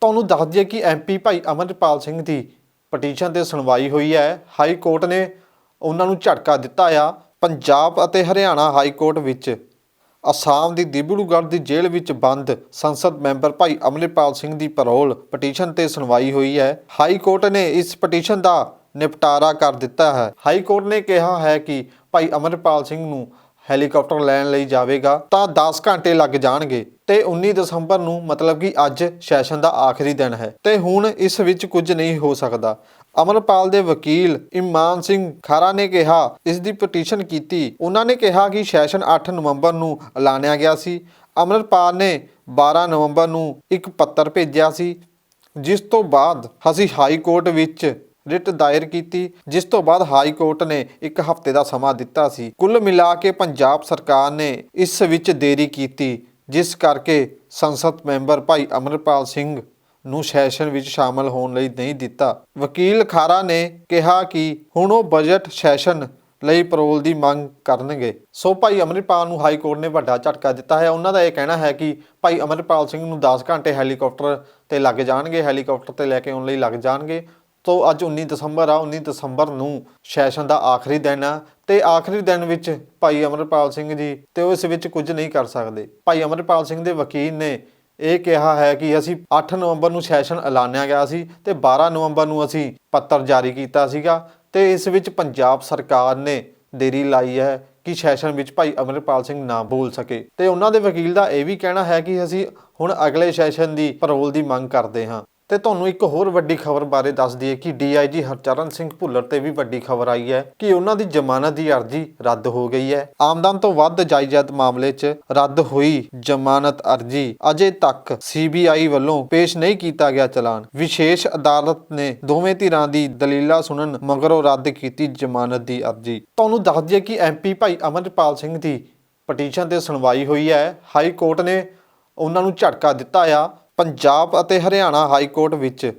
ਤੁਹਾਨੂੰ ਦੱਸ ਦਈਏ ਕਿ ਐਮਪੀ ਭਾਈ ਅਮਰਪਾਲ ਸਿੰਘ ਦੀ ਪਟੀਸ਼ਨ ਤੇ ਸੁਣਵਾਈ ਹੋਈ ਹੈ। ਹਾਈ ਕੋਰਟ ਨੇ ਉਹਨਾਂ ਨੂੰ ਝਟਕਾ ਦਿੱਤਾ ਆ। ਪੰਜਾਬ ਅਤੇ ਹਰਿਆਣਾ ਹਾਈ ਕੋਰਟ ਵਿੱਚ ਅਸਾਮ ਦੀ ਦਿਬੜੂਗੜ੍ਹ ਦੀ ਜੇਲ੍ਹ ਵਿੱਚ ਬੰਦ ਸੰਸਦ ਮੈਂਬਰ ਭਾਈ ਅਮਰਪਾਲ ਸਿੰਘ ਦੀ ਪੈਰੋਲ ਪਟੀਸ਼ਨ ਤੇ ਸੁਣਵਾਈ ਹੋਈ ਹੈ। ਹਾਈ ਕੋਰਟ ਨੇ ਇਸ ਪਟੀਸ਼ਨ ਦਾ ਨਿਪਟਾਰਾ ਕਰ ਦਿੱਤਾ ਹੈ। ਹਾਈ ਕੋਰਟ ਨੇ ਕਿਹਾ ਹੈ ਕਿ ਭਾਈ ਅਮਰਪਾਲ ਸਿੰਘ ਨੂੰ ਹੈਲੀਕਾਪਟਰ ਲੈਣ ਲਈ ਜਾਵੇਗਾ, ਤਾਂ 10 ਘੰਟੇ ਲੱਗ ਜਾਣਗੇ। ਤੇ 19 ਦਸੰਬਰ ਨੂੰ ਮਤਲਬ ਕਿ ਅੱਜ ਸੈਸ਼ਨ ਦਾ ਆਖਰੀ ਦਿਨ ਹੈ। ਤੇ ਹੁਣ ਇਸ ਵਿੱਚ ਕੁਝ ਨਹੀਂ ਹੋ ਸਕਦਾ। ਅਮਰਪਾਲ ਦੇ ਵਕੀਲ ਇਮਾਨ ਸਿੰਘ ਖਾਰਾ ਨੇ ਕਿਹਾ, ਇਸ ਦੀ ਪਟੀਸ਼ਨ ਕੀਤੀ। ਉਹਨਾਂ ਨੇ ਕਿਹਾ ਕਿ ਸੈਸ਼ਨ 8 ਨਵੰਬਰ ਨੂੰ ਐਲਾਨਿਆ ਗਿਆ ਸੀ। ਅਮਰਪਾਲ ਨੇ 12 ਨਵੰਬਰ ਨੂੰ ਇੱਕ ਪੱਤਰ ਭੇਜਿਆ ਸੀ, ਜਿਸ ਤੋਂ ਬਾਅਦ ਅਸੀਂ ਹਾਈ ਕੋਰਟ ਵਿੱਚ ਰਿਟ ਦਾਇਰ ਕੀਤੀ, ਜਿਸ ਤੋਂ ਬਾਅਦ ਹਾਈ ਕੋਰਟ ਨੇ ਇੱਕ ਹਫ਼ਤੇ ਦਾ ਸਮਾਂ ਦਿੱਤਾ ਸੀ। ਕੁੱਲ ਮਿਲਾ ਕੇ ਪੰਜਾਬ ਸਰਕਾਰ ਨੇ ਇਸ ਵਿੱਚ ਦੇਰੀ ਕੀਤੀ, ਜਿਸ ਕਰਕੇ ਸੰਸਦ ਮੈਂਬਰ ਭਾਈ ਅਮਰਪਾਲ ਸਿੰਘ ਨੂੰ ਸੈਸ਼ਨ ਵਿੱਚ ਸ਼ਾਮਲ ਹੋਣ ਲਈ ਨਹੀਂ ਦਿੱਤਾ। ਵਕੀਲ ਖਾਰਾ ਨੇ ਕਿਹਾ ਕਿ ਹੁਣ ਉਹ ਬਜਟ ਸੈਸ਼ਨ ਲਈ ਪੈਰੋਲ ਦੀ ਮੰਗ ਕਰਨਗੇ। ਸੋ ਭਾਈ ਅਮਰਪਾਲ ਨੂੰ ਹਾਈ ਕੋਰਟ ਨੇ ਵੱਡਾ ਝਟਕਾ ਦਿੱਤਾ ਹੈ। ਉਹਨਾਂ ਦਾ ਇਹ ਕਹਿਣਾ ਹੈ ਕਿ ਭਾਈ ਅਮਰਪਾਲ ਸਿੰਘ ਨੂੰ 10 ਘੰਟੇ ਹੈਲੀਕਾਪਟਰ ਤੇ ਲੱਗ ਜਾਣਗੇ। ਹੈਲੀਕਾਪਟਰ ਤੇ ਲੈ ਕੇ ਆਉਣ ਲਈ ਲੱਗ ਜਾਣਗੇ। ਤੋ ਅੱਜ 19 ਦਸੰਬਰ ਆ 19 ਦਸੰਬਰ ਨੂੰ ਸੈਸ਼ਨ ਦਾ ਆਖਰੀ ਦਿਨ ਆ ਤੇ ਆਖਰੀ ਦਿਨ ਵਿੱਚ ਭਾਈ ਅਮਰਪਾਲ ਸਿੰਘ ਜੀ ਤੇ ਉਹ ਇਸ ਵਿੱਚ ਕੁਝ ਨਹੀਂ ਕਰ ਸਕਦੇ। ਭਾਈ ਅਮਰਪਾਲ ਸਿੰਘ ਦੇ ਵਕੀਲ ਨੇ ਇਹ ਕਿਹਾ ਹੈ ਕਿ ਅਸੀਂ 8 ਨਵੰਬਰ ਨੂੰ ਸੈਸ਼ਨ ਐਲਾਨਿਆ ਗਿਆ ਸੀ ਤੇ 12 ਨਵੰਬਰ ਨੂੰ ਅਸੀਂ ਪੱਤਰ ਜਾਰੀ ਕੀਤਾ ਸੀਗਾ ਤੇ ਇਸ ਵਿੱਚ ਪੰਜਾਬ ਸਰਕਾਰ ਨੇ ਦੇਰੀ ਲਾਈ ਹੈ ਕਿ ਸੈਸ਼ਨ ਵਿੱਚ ਭਾਈ ਅਮਰਪਾਲ ਸਿੰਘ ਨਾ ਬੋਲ ਸਕੇ। ਤੇ ਉਹਨਾਂ ਦੇ ਵਕੀਲ ਦਾ ਇਹ ਵੀ ਕਹਿਣਾ ਹੈ ਕਿ ਅਸੀਂ ਹੁਣ ਅਗਲੇ ਸੈਸ਼ਨ ਦੀ ਪੈਰੋਲ ਦੀ ਮੰਗ ਕਰਦੇ ਹਾਂ। ਤੇ ਤੁਹਾਨੂੰ ਇੱਕ ਹੋਰ ਵੱਡੀ ਖਬਰ ਬਾਰੇ ਦੱਸ ਦਈਏ ਕਿ ਡੀਆਈਜੀ ਹਰਚਰਨ ਸਿੰਘ ਭੁੱਲਰ ਤੇ ਵੀ ਵੱਡੀ ਖਬਰ ਆਈ ਹੈ ਕਿ ਉਹਨਾਂ ਦੀ ਜ਼ਮਾਨਤ ਦੀ ਅਰਜ਼ੀ ਰੱਦ ਹੋ ਗਈ ਹੈ। ਆਮਦਨ ਤੋਂ ਵੱਧ ਜਾਇਦਾਦ ਮਾਮਲੇ 'ਚ ਰੱਦ ਹੋਈ ਜ਼ਮਾਨਤ ਅਰਜ਼ੀ ਅਜੇ ਤੱਕ ਸੀਬੀਆਈ ਵੱਲੋਂ ਪੇਸ਼ ਨਹੀਂ ਕੀਤਾ ਗਿਆ ਚਲਾਨ। ਵਿਸ਼ੇਸ਼ ਅਦਾਲਤ ਨੇ ਦੋਵੇਂ ਧਿਰਾਂ ਦੀ ਦਲੀਲਾਂ ਸੁਣਨ ਮਗਰੋਂ ਰੱਦ ਕੀਤੀ ਜ਼ਮਾਨਤ ਦੀ ਅਰਜ਼ੀ। ਤੁਹਾਨੂੰ ਦੱਸ ਦਈਏ ਕਿ ਐਮਪੀ ਭਾਈ ਅਮਰਪਾਲ ਸਿੰਘ ਦੀ ਪਟੀਸ਼ਨ ਤੇ ਸੁਣਵਾਈ ਹੋਈ ਹੈ। ਹਾਈ ਕੋਰਟ ਨੇ ਉਹਨਾਂ ਨੂੰ ਝਟਕਾ ਦਿੱਤਾ ਆ ਪੰਜਾਬ ਅਤੇ ਹਰਿਆਣਾ ਹਾਈ ਕੋਰਟ ਵਿੱਚ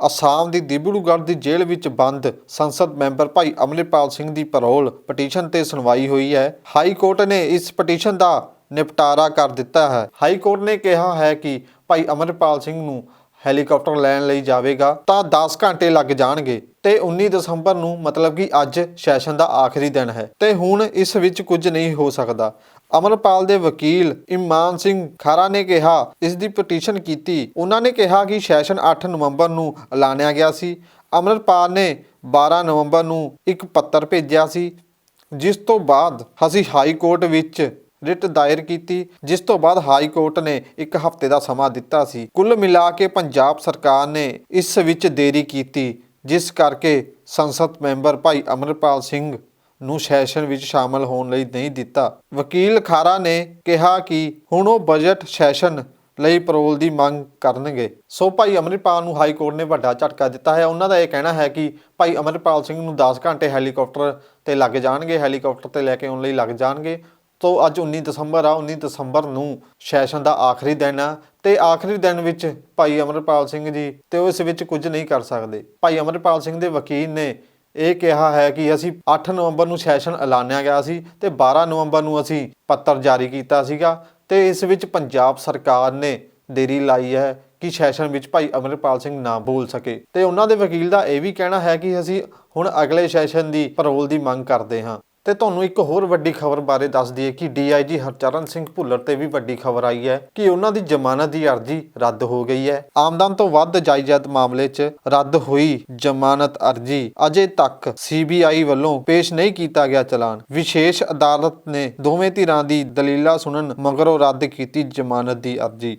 ਅਸਾਮ ਦੀ ਦਿਬੜੂਗੜ੍ਹ ਦੀ ਜੇਲ੍ਹ ਵਿੱਚ ਬੰਦ ਸੰਸਦ ਮੈਂਬਰ ਭਾਈ ਅਮਰਪਾਲ ਸਿੰਘ ਦੀ ਪੈਰੋਲ ਪਟੀਸ਼ਨ ਤੇ ਸੁਣਵਾਈ ਹੋਈ ਹੈ। ਹਾਈ ਕੋਰਟ ਨੇ ਇਸ ਪਟੀਸ਼ਨ ਦਾ ਨਿਪਟਾਰਾ ਕਰ ਦਿੱਤਾ ਹੈ। ਹਾਈ ਕੋਰਟ ਨੇ ਕਿਹਾ ਹੈ ਕਿ ਭਾਈ ਅਮਰਪਾਲ ਸਿੰਘ ਨੂੰ ਹੈਲੀਕਾਪਟਰ ਲੈਣ ਲਈ ਜਾਵੇਗਾ, ਤਾਂ 10 ਘੰਟੇ ਲੱਗ ਜਾਣਗੇ ਤੇ 19 ਦਸੰਬਰ ਨੂੰ ਮਤਲਬ ਕਿ ਅੱਜ ਸੈਸ਼ਨ ਦਾ ਆਖਰੀ ਦਿਨ ਹੈ ਤੇ ਹੁਣ ਇਸ ਵਿੱਚ ਕੁਝ ਨਹੀਂ ਹੋ ਸਕਦਾ। ਅਮਰਪਾਲ ਦੇ ਵਕੀਲ ਇਮਾਨ ਸਿੰਘ ਖਾਰਾ ਨੇ ਕਿਹਾ, ਇਸ ਦੀ ਪਟੀਸ਼ਨ ਕੀਤੀ। ਉਹਨਾਂ ਨੇ ਕਿਹਾ ਕਿ ਸੈਸ਼ਨ 8 ਨਵੰਬਰ ਨੂੰ ਐਲਾਨਿਆ ਗਿਆ ਸੀ। ਅਮਰਪਾਲ ਨੇ 12 ਨਵੰਬਰ ਨੂੰ ਇੱਕ ਪੱਤਰ ਭੇਜਿਆ ਸੀ, ਜਿਸ ਤੋਂ ਬਾਅਦ ਅਸੀਂ ਹਾਈ ਕੋਰਟ ਵਿੱਚ ਰਿਟ ਦਾਇਰ ਕੀਤੀ, ਜਿਸ ਤੋਂ ਬਾਅਦ ਹਾਈ ਕੋਰਟ ਨੇ ਇੱਕ ਹਫ਼ਤੇ ਦਾ ਸਮਾਂ ਦਿੱਤਾ ਸੀ। ਕੁੱਲ ਮਿਲਾ ਕੇ ਪੰਜਾਬ ਸਰਕਾਰ ਨੇ ਇਸ ਵਿੱਚ ਦੇਰੀ ਕੀਤੀ, ਜਿਸ ਕਰਕੇ ਸੰਸਦ ਮੈਂਬਰ ਭਾਈ ਅਮਰਪਾਲ ਸਿੰਘ ਨੂੰ ਸੈਸ਼ਨ ਵਿੱਚ ਸ਼ਾਮਲ ਹੋਣ ਲਈ ਨਹੀਂ ਦਿੱਤਾ। ਵਕੀਲ ਖਾਰਾ ਨੇ ਕਿਹਾ ਕਿ ਹੁਣ ਉਹ ਬਜਟ ਸੈਸ਼ਨ ਲਈ ਪੈਰੋਲ ਦੀ ਮੰਗ ਕਰਨਗੇ। ਸੋ ਭਾਈ ਅਮਰਪਾਲ ਨੂੰ ਹਾਈ ਕੋਰਟ ਨੇ ਵੱਡਾ ਝਟਕਾ ਦਿੱਤਾ ਹੈ। ਉਹਨਾਂ ਦਾ ਇਹ ਕਹਿਣਾ ਹੈ ਕਿ ਭਾਈ ਅਮਰਪਾਲ ਸਿੰਘ ਨੂੰ 10 ਘੰਟੇ ਹੈਲੀਕਾਪਟਰ ਤੇ ਲੱਗ ਜਾਣਗੇ। ਹੈਲੀਕਾਪਟਰ ਤੇ ਲੈ ਕੇ ਆਉਣ ਲਈ ਲੱਗ ਜਾਣਗੇ। ਤੋਂ ਅੱਜ 19 ਦਸੰਬਰ ਆ 19 ਦਸੰਬਰ ਨੂੰ ਸੈਸ਼ਨ ਦਾ ਆਖਰੀ ਦਿਨ ਆ ਤੇ ਆਖਰੀ ਦਿਨ ਵਿੱਚ ਭਾਈ ਅਮਰਪਾਲ ਸਿੰਘ ਜੀ ਤੇ ਉਹ ਇਸ ਵਿੱਚ ਕੁਝ ਨਹੀਂ ਕਰ ਸਕਦੇ। ਭਾਈ ਅਮਰਪਾਲ ਸਿੰਘ ਦੇ ਵਕੀਲ ਨੇ ਇਹ ਕਿਹਾ ਹੈ ਕਿ ਅਸੀਂ 8 ਨਵੰਬਰ ਨੂੰ ਸੈਸ਼ਨ ਐਲਾਨਿਆ ਗਿਆ ਸੀ ਤੇ 12 ਨਵੰਬਰ ਨੂੰ ਅਸੀਂ ਪੱਤਰ ਜਾਰੀ ਕੀਤਾ ਸੀਗਾ ਤੇ ਇਸ ਵਿੱਚ ਪੰਜਾਬ ਸਰਕਾਰ ਨੇ ਦੇਰੀ ਲਾਈ ਹੈ ਕਿ ਸੈਸ਼ਨ ਵਿੱਚ ਭਾਈ ਅਮਰਪਾਲ ਸਿੰਘ ਨਾ ਬੋਲ ਸਕੇ। ਤੇ ਉਹਨਾਂ ਦੇ ਵਕੀਲ ਦਾ ਇਹ ਵੀ ਕਹਿਣਾ ਹੈ ਕਿ ਅਸੀਂ ਹੁਣ ਅਗਲੇ ਸੈਸ਼ਨ ਦੀ ਪਰੋਲ ਦੀ ਮੰਗ ਕਰਦੇ ਹਾਂ। ਤੇ ਤੁਹਾਨੂੰ ਇੱਕ ਹੋਰ ਵੱਡੀ ਖਬਰ ਬਾਰੇ ਦੱਸ ਦਈਏ ਕਿ ਡੀਆਈਜੀ ਹਰਚਰਨ ਸਿੰਘ ਭੁੱਲਰ ਤੇ ਵੀ ਵੱਡੀ ਖਬਰ ਆਈ ਹੈ ਕਿ ਉਹਨਾਂ ਦੀ ਜ਼ਮਾਨਤ ਦੀ ਅਰਜ਼ੀ ਰੱਦ ਹੋ ਗਈ ਹੈ। ਆਮਦਨ ਤੋਂ ਵੱਧ ਜਾਇਦਾਦ ਮਾਮਲੇ 'ਚ ਰੱਦ ਹੋਈ ਜ਼ਮਾਨਤ ਅਰਜ਼ੀ ਅਜੇ ਤੱਕ ਸੀਬੀਆਈ ਵੱਲੋਂ ਪੇਸ਼ ਨਹੀਂ ਕੀਤਾ ਗਿਆ ਚਲਾਨ। ਵਿਸ਼ੇਸ਼ ਅਦਾਲਤ ਨੇ ਦੋਵੇਂ ਧਿਰਾਂ ਦੀ ਦਲੀਲਾਂ ਸੁਣਨ ਮਗਰੋਂ ਰੱਦ ਕੀਤੀ ਜ਼ਮਾਨਤ ਦੀ ਅਰਜ਼ੀ।